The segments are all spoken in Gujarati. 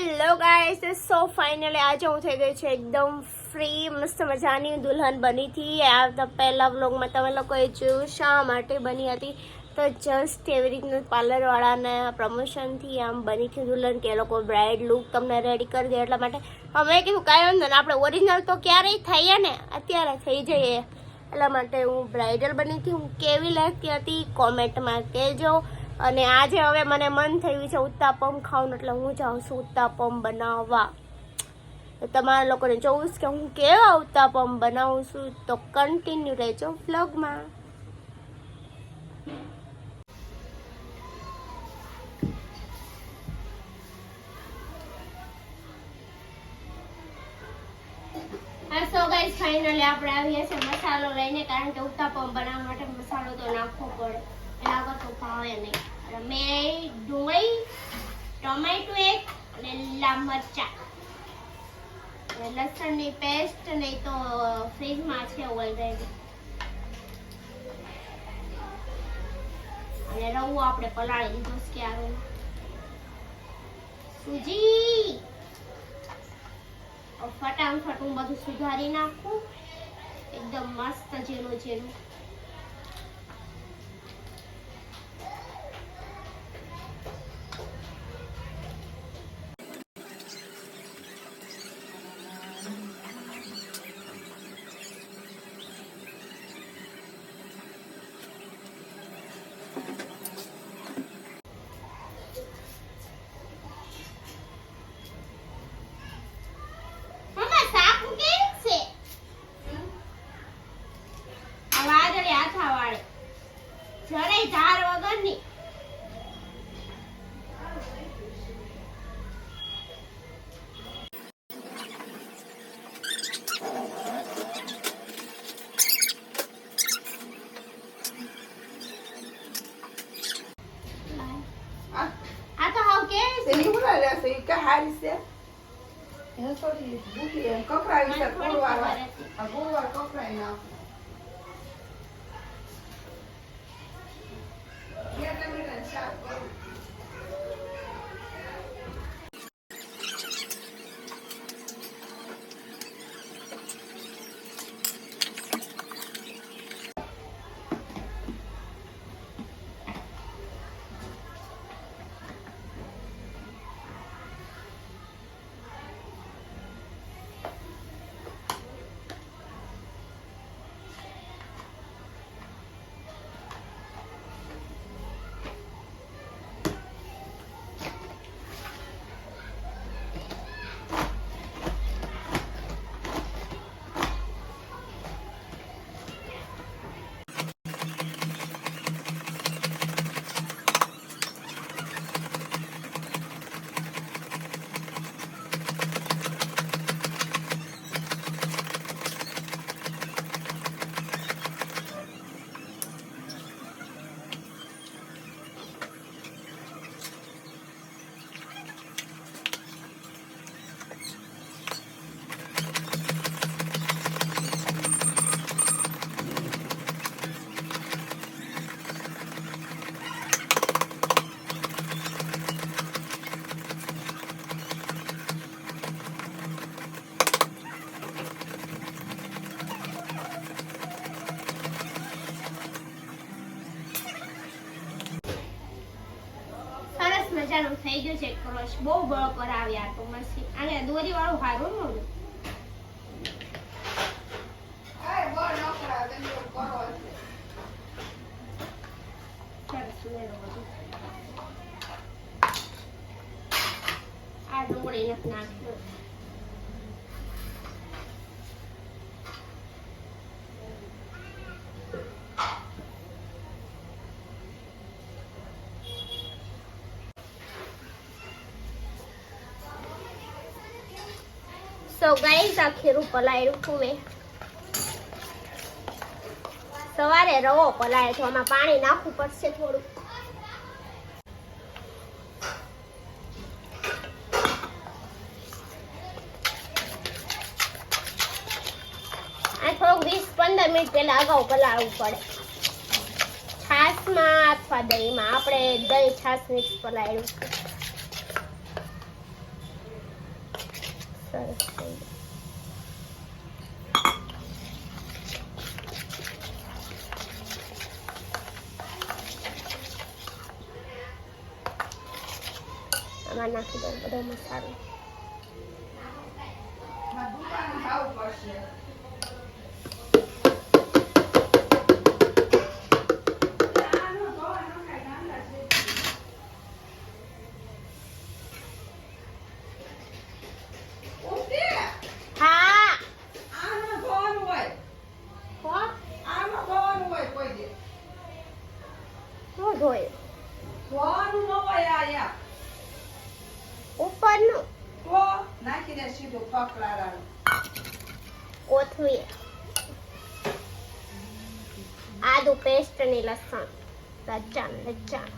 હેલો ગાઈસ સો ફાઇનલી આજે હું થઈ ગઈ છું એકદમ ફ્રી મસ્ત મજાની દુલ્હન બની હતી. આ પહેલાં પહેલા વ્લોગમાં તમે લોકોએ જોયું શા માટે બની હતી. તો જસ્ટ એવી રીતનું પાર્લરવાળાના પ્રમોશનથી આમ બની હતી દુલ્હન કે એ લોકો બ્રાઇડ લુક તમને રેડી કરી દે એટલા માટે. અમે કીધું, કાંઈ વાંધો ને આપણે ઓરિજિનલ તો ક્યારેય થઈએ ને, અત્યારે થઈ જઈએ. એટલા માટે હું બ્રાઇડલ બની હતી. હું કેવી લાગતી હતી? કોમેન્ટમાં કહેજો. અને આજે હવે મને મન થયું છે ઉત્તાપમ ખાવાનું, એટલે હું જાઉં છું ઉત્તાપમ બનાવવા. તમારા લોકોને છે કે હું કેવા ઉત્તાપમ બનાવું છું. તો કન્ટિન્યુ રહેજો વ્લોગમાં સો ગાઈસ ફાઇનલી આપણે આવીએ છીએ મસાલો લઈને, કારણ કે ઉત્તાપમ બનાવવા માટે મસાલો તો નાખવો પડે. તો ભાવે નહીં. અને મેં ડુંગળી ટમેટું એક અને લીલા મરચાં લસણની પેસ્ટ નહીં તો ફ્રીજમાં છે ઓલરેડી અને રવું આપણે પલાળી દીધો ક્યારે સુજી! હવે ફટાફટ હું બધું સુધારી નાખું. એકદમ મસ્ત જેનું જેનું મમ્મા શાક કેમ છે આ વાદળી આથા વાળી જરાય ધાર વગરની આ તો હાવ કેવી છે રહેશે, ઈ કે હારી છે. એને થોડી ભૂખી એમ કપરાવી છે, ગુરુવાર. ગુરુવાર કપરાઈ નાખો. ક્રશ બહુ બળ કરાવ્યા તો મસ્તી અને દોરી વાળું હારું નહોતું આ ડુંગળી નથી નાખ્યો ગાઈસ આ ખીરું પલાળ્યું છું મેં સવારે રવો પલાળે તો આમાં પાણી નાખવું પડશે થોડું. આ થોડુંક વીસ પંદર મિનિટ પહેલા અગાઉ પલાળવું પડે. છાશમાં અથવા દહીંમાં. આપણે દહીં, છાશ મિક્સ પલાળ્યું છે. આમાં નાખી બધો મસાલો મારે દુકાને જવું પડશે આનો ધોવા નખાય, ગાંડા છે. ઉઠી! હા આનો ધોવાનું હોય હો આનો ધોવાનું હોય કોઈ દી. શું ધોયું ધોવાનું ન હોય આ યા. ઉપરનું તો નાખીને સીધું ફકરાવાનું. કોથમીર. આદુ પેસ્ટની લસણ. લચ્ચાણ લચ્ચાણ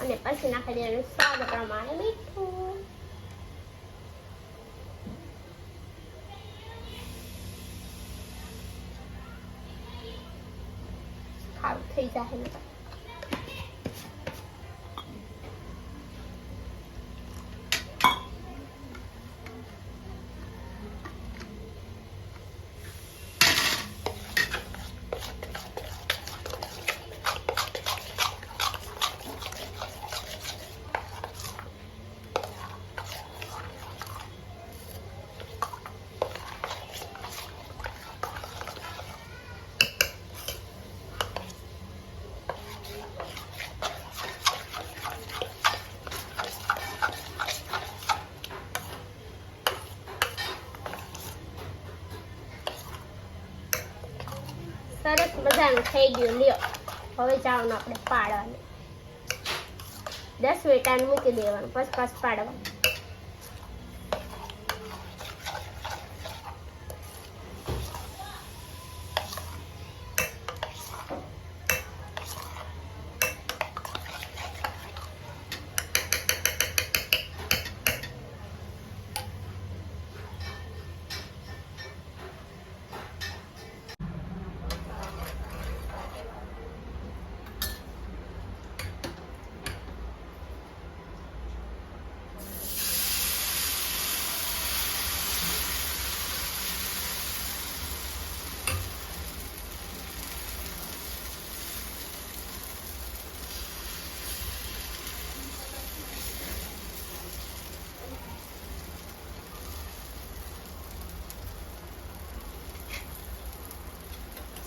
અને પછી નાખી દેવાનું સ્વાદ પ્રમાણે મીઠું. ખાવું થઈ જાય સરસ મજાનું થઈ ગયું. લ્યો. હવે જવાનું આપણે પાડવાનું. દસ મિનિટ મૂકી દેવાનું. પછી પાડવાનું.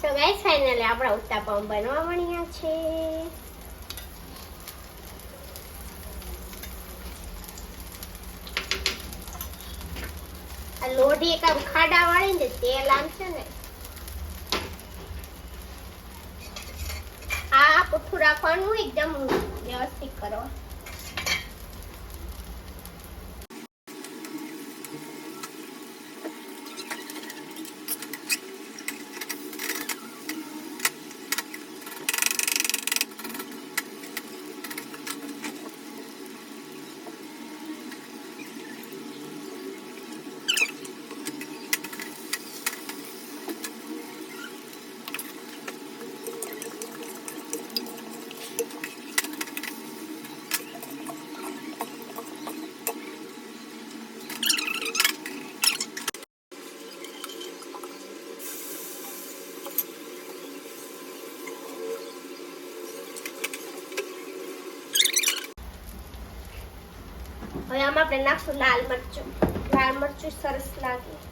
સો ગાઈસ ફાઇનલી આપણા ઉત્તાપમ બનવા મળ્યા છે. આ લોઢી એક આમ ખાડા વાળી ને તેલ આમ છે ને, આ પુઠ્ઠું રાખવાનું એકદમ વ્યવસ્થિત કરો હવે આમાં આપણે નાખશું લાલ મરચું. લાલ મરચું સરસ લાગે.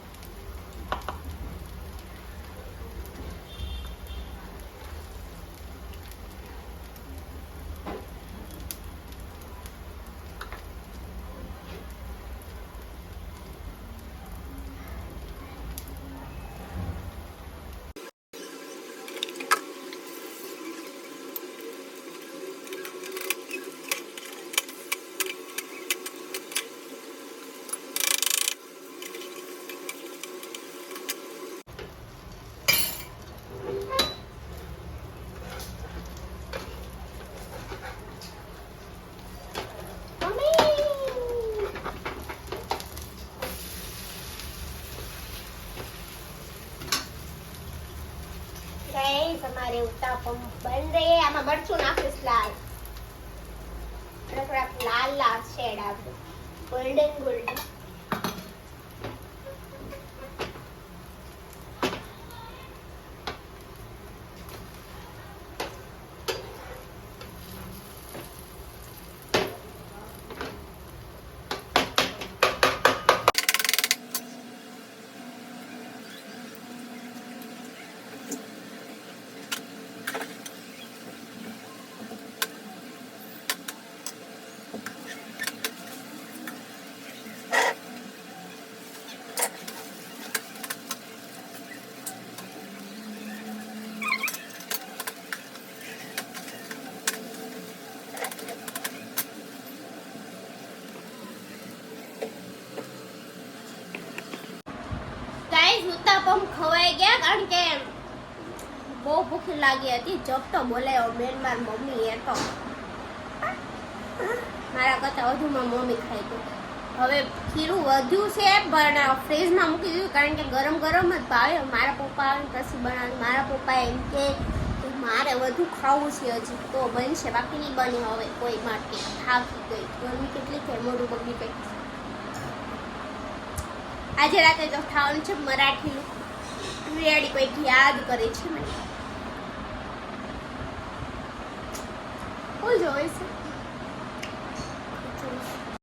ઉત્તાપમ એ આમાં મરચું નાખીશ લાલ. થોડાક લાલ લાલ શેડ આપણે ગોલ્ડન ગોલ્ડન ગાઈસ ઉત્તાપમ ખવાઈ ગયા કારણ કે બહુ ભૂખ લાગી હતી. જબ તો બોલાયો, બેન માર મમ્મી એ તો. મારા કરતા વધુમાં મમ્મી ખાઈ ગયું હવે ખીરું વધ્યું છે, પણ ફ્રીજમાં મૂકી દીધું કારણ કે ગરમ ગરમ જ ભાવે. મારા પપ્પા આવે બનાવે. મારા પપ્પા એમ કે કે મારે વધુ ખાવું છે હજી. તો બનશે. બાકી નહીં બને હવે કોઈ માટે. થાકી ગઈ. ગરમી કેટલી થાય મોઢું બગડી ગઈ આજે રાતે તો ખાવાનું છે મરાઠીનું. રેડી કોઈક યાદ કરે છે મને. કોઈ જોવે છે.